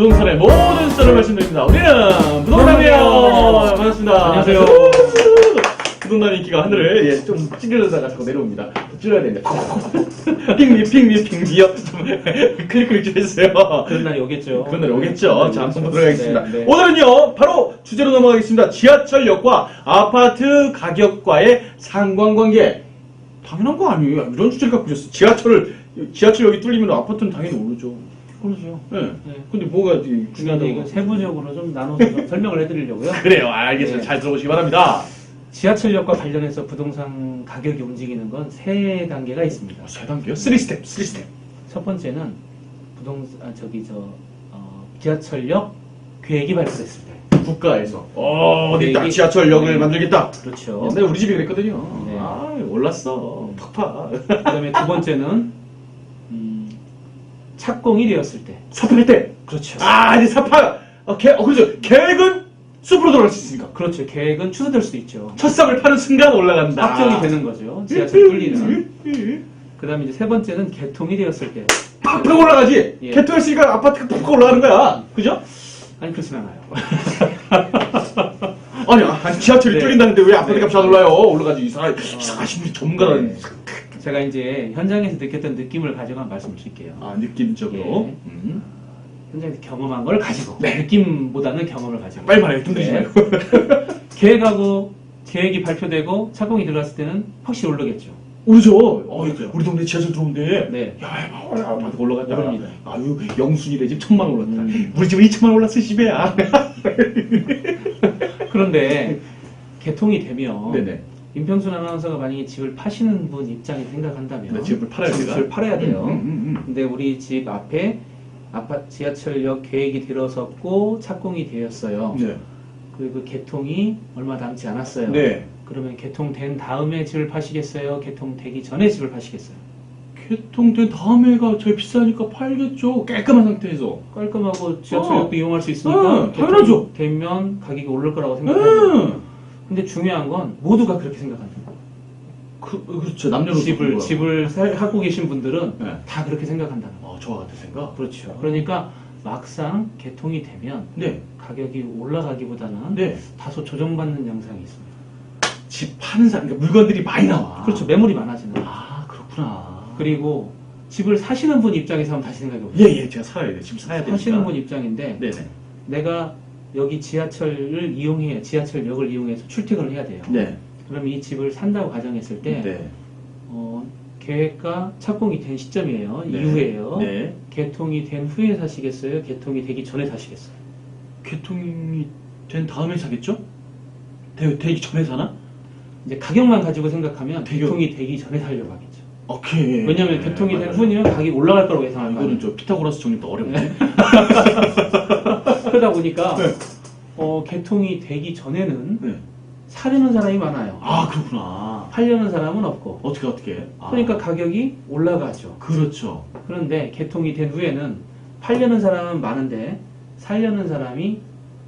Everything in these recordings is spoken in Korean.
부동산의 모든 썰을 말씀드립니다. 우리는 부동산이에요. 반갑습니다. 안녕하세요. 부동산 인기가 하늘을 예, 좀 찌르다가 자꾸 내려옵니다. 찔러야 되는데. 핑미, 핑미, 핑미요. 좀 클릭 좀 해주세요. 그런 날이 오겠죠. 그런 날이 오겠죠. 자, 한번 보도록 하겠습니다. 네, 네. 오늘은요, 바로 주제로 넘어가겠습니다. 지하철역과 아파트 가격과의 상관관계. 당연한 거 아니에요? 이런 주제를 갖고 오셨어. 지하철을, 지하철역이 뚫리면 아파트는 당연히 오르죠. 그러죠. 네. 네. 근데 뭐가 이- 근데 중요하다고? 이거 세부적으로 좀 나눠서 좀 설명을 해드리려고요. 그래요. 알겠습니다. 네. 잘 들어보시기 바랍니다. 지하철역과 관련해서 부동산 가격이 움직이는 건 세 단계가 있습니다. 세 단계요? 3스텝, 3스텝. 첫 번째는 부동산 아, 저기 저 어, 지하철역 계획이 발표됐을 때. 국가에서. 어, 어디 딱 지하철역을 만들겠다. 그렇죠. 옛날에 우리 집이 그랬거든요. 네. 아, 올랐어. 팍팍. 그 다음에 두 번째는 음, 착공이 되었을 때. 사파할 때. 그렇죠. 아, 이제 사파. 어, 계, 어, 그렇죠. 계획은 숲으로 돌아갈 수 있으니까. 그렇죠. 계획은 취소될 수도 있죠. 첫 삽을 파는 순간 올라간다. 확정이 되는 거죠. 지하철 뚫리는. 그 다음에 이제 세 번째는 개통이 되었을 때. 팍팍 올라가지. 예. 개통했으니까 아파트가 팍팍 올라가는 거야. 그죠? 아니 그렇진 않아요. 아니, 아니 지하철이 네. 뚫린다는데 왜 아파트 네. 값이 안 올라요? 올라가지. 이상, 이상하신 분이 전문가라는. 네. 제가 이제 현장에서 느꼈던 느낌을 가지고 한번 말씀드릴게요. 아, 느낌적으로. 예. 음. 현장에서 경험한 걸 가지고 네. 느낌보다는 경험을 가지고 빨리 말해요. 힘들지 네. 말고. 계획하고 계획이 발표되고 착공이 들어갔을 때는 확실히 오르겠죠. 오르죠. 어. 우리 동네 지하철 들어오는데. 네. 야, 야, 야, 올라갔다. 오릅니다. 아유, 영순이 내집 천만 원 올랐다. 음. 우리 집은 이천만 원 올랐어, 집에야. 그런데 개통이 되면 네네. 임평순 아나운서가 만약에 집을 파시는 분 입장에 생각한다면 네, 집을 팔아야 돼요. 집을 팔아야 돼요. 음, 음, 음. 근데 우리 집 앞에 아파트 지하철역 계획이 들어섰고 착공이 되었어요. 네. 그리고 개통이 얼마 남지 않았어요. 네. 그러면 개통된 다음에 집을 파시겠어요? 개통되기 전에 집을 파시겠어요? 개통된 다음에가 제일 비싸니까 팔겠죠. 깔끔한 상태에서. 깔끔하고 지하철역도 어. 이용할 수 있으니까 어, 당연하죠. 되면 가격이 오를 거라고 생각해요. 음. 근데 중요한 건 모두가 그렇게 생각한다. 그, 그렇죠. 남녀노소. 집을. 집을 살- 하고 계신 분들은 네. 다 그렇게 생각한다는 거. 어, 저와 같은 생각? 그렇죠. 그러니까 막상 개통이 되면 네. 가격이 올라가기보다는 네. 다소 조정받는 양상이 있습니다. 집 파는 사람, 그러니까 물건들이 많이 나와. 그렇죠. 매물이 많아지는 거죠. 아, 그렇구나. 그리고 집을 사시는 분 입장에서 한번 다시 생각해 보세요. 예, 예, 제가 살아야 돼. 지금 사야 되니까. 사시는 분 입장인데 네네. 내가 여기 지하철을 이용해 지하철역을 이용해서 출퇴근을 해야 돼요. 네. 그럼 이 집을 산다고 가정했을 때 네. 어, 계획과 착공이 된 시점이에요. 네. 이후에요. 네. 개통이 된 후에 사시겠어요? 개통이 되기 전에 사시겠어요? 개통이 된 다음에 사겠죠? 되, 되기 전에 사나? 이제 가격만 가지고 생각하면 되게- 개통이 되기 전에 살려고 하겠죠. 오케이. 왜냐하면 네, 개통이 된 맞아요. 후면 가격이 올라갈 거라고 아, 예상하는 이거는 거예요. 저 피타고라스 정립도 어렵네. 그러다 보니까 네. 어, 개통이 되기 전에는 네. 사려는 사람이 많아요. 아, 그렇구나. 팔려는 사람은 없고. 어떻게, 어떻게. 아, 그러니까 가격이 올라가죠. 그렇죠. 그런데 개통이 된 후에는 팔려는 사람은 많은데 살려는 사람이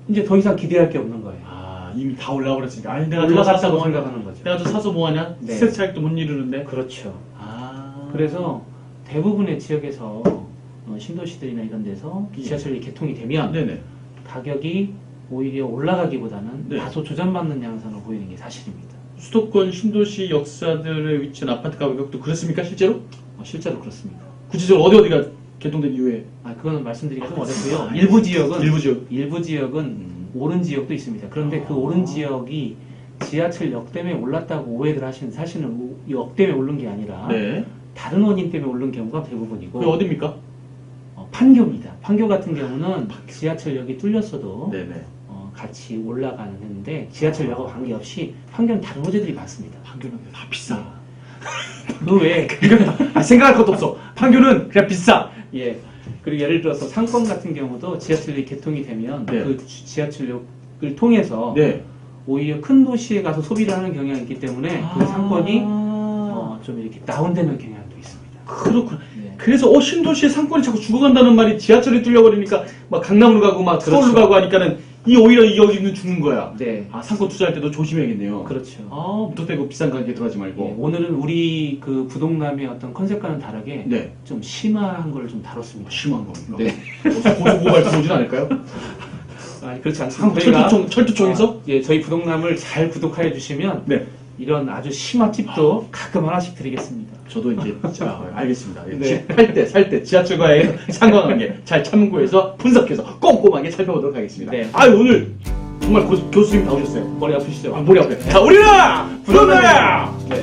이제 더 이상 기대할 게 없는 거예요. 아, 이미 다 올라가 버렸으니까. 아니, 내가 저거 사서 올라갔다고 뭐 하냐. 생각하는 거죠. 내가 저 사서 뭐하냐? 네. 스트레스 차익도 못 이루는데. 그렇죠. 아. 그래서 대부분의 지역에서 어, 신도시들이나 이런 데서 예. 지하철이 개통이 되면 네네. 가격이 오히려 올라가기보다는 네. 다소 조정받는 양상을 보이는 게 사실입니다. 수도권 신도시 역사들에 위치한 아파트 가격도 그렇습니까, 실제로? 어, 실제로 그렇습니다. 구체적으로 어디 어디가 개통된 이후에? 아 그거는 말씀드리기가 좀 아, 어렵고요. 아, 일부 지역은 일부 지역. 일부 지역은 음. 오른 지역도 있습니다. 그런데 그 아. 오른 지역이 지하철역 때문에 올랐다고 오해들 하시는 사실은 오- 역 때문에 오른 게 아니라 네. 다른 원인 때문에 오른 경우가 대부분이고 그게 어딥니까? 어, 판교입니다. 판교 같은 경우는 지하철역이 뚫렸어도 네네. 어, 같이 올라가는 했는데 지하철역과 관계없이 판교는 다른 호재들이 많습니다. 판교는 다 비싸. 그 외에 이건 다 생각할 것도 없어. 판교는 그냥 비싸. 예 그리고 예를 들어서 상권 같은 경우도 지하철이 개통이 되면 네. 그 지- 지하철역을 통해서 네. 오히려 큰 도시에 가서 소비를 하는 경향이 있기 때문에 그 상권이 아. 어, 좀 이렇게 다운되는 경향도 있습니다. 그렇구나. 예. 그래서 어 신도시의 상권이 자꾸 죽어간다는 말이 지하철이 뚫려버리니까 막 강남으로 가고 막 서울로 그렇죠. 가고 하니까는 이 오히려 이어지는 죽는 거야. 네. 아 상권 투자할 때도 조심해야겠네요. 그렇죠. 아 무턱 대고 비싼 가격에 들어가지 예, 말고. 오늘은 우리 그 부동남의 어떤 컨셉과는 다르게 네. 좀 심한 걸 좀 다뤘습니다. 심한 겁니다. 네. 고소고발 들어오진 않을까요? 아니 그렇지 않습니다. 철도청 철도청에서? 아, 예, 저희 부동남을 잘 구독하여 주시면 네. 이런 아주 심한 팁도 가끔 하나씩 드리겠습니다. 저도 이제 자, 알겠습니다. 네. 팔때 살 때 지하철과의 상관관계 잘 참고해서 분석해서 꼼꼼하게 살펴보도록 하겠습니다. 네. 아 오늘 정말 고, 교수님 나오셨어요. 머리 아프시죠? 아, 머리 아파요. 자 우리는 부동남이야. 네.